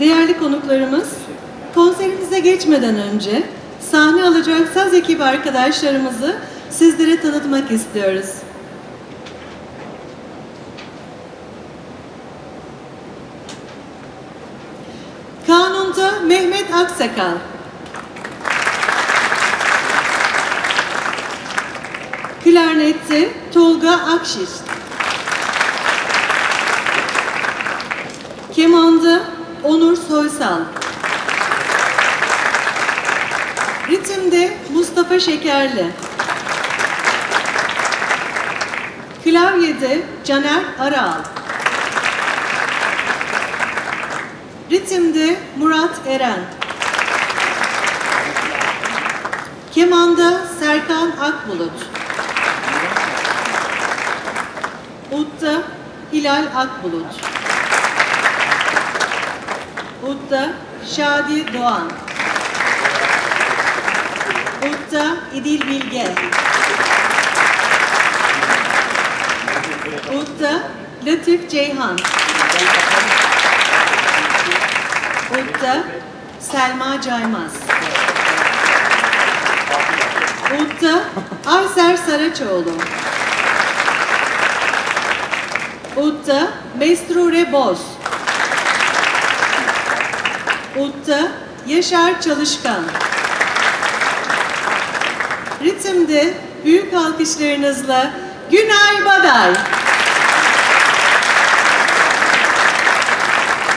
Değerli konuklarımız, konserimize geçmeden önce sahne alacak saz ekibi arkadaşlarımızı sizlere tanıtmak istiyoruz. Kanun'da Mehmet Aksakal. Klarnette Tolga Akşiş. Kemanda Onur Soysal. Ritimde Mustafa Şekerli. Klavyede Caner Aral. Ritimde Murat Eren. Kemanda Serkan Akbulut. Udda Hilal Akbulut. Udda Şadi Doğan. Udda İdil Bilge. Udda Latif Ceyhan. Udda Selma Caymaz. Udda Ayser Saraçoğlu. Udda Mesrure Boz. Udda Yaşar Çalışkan. Ritimde büyük alkışlarınızla Günay Baday.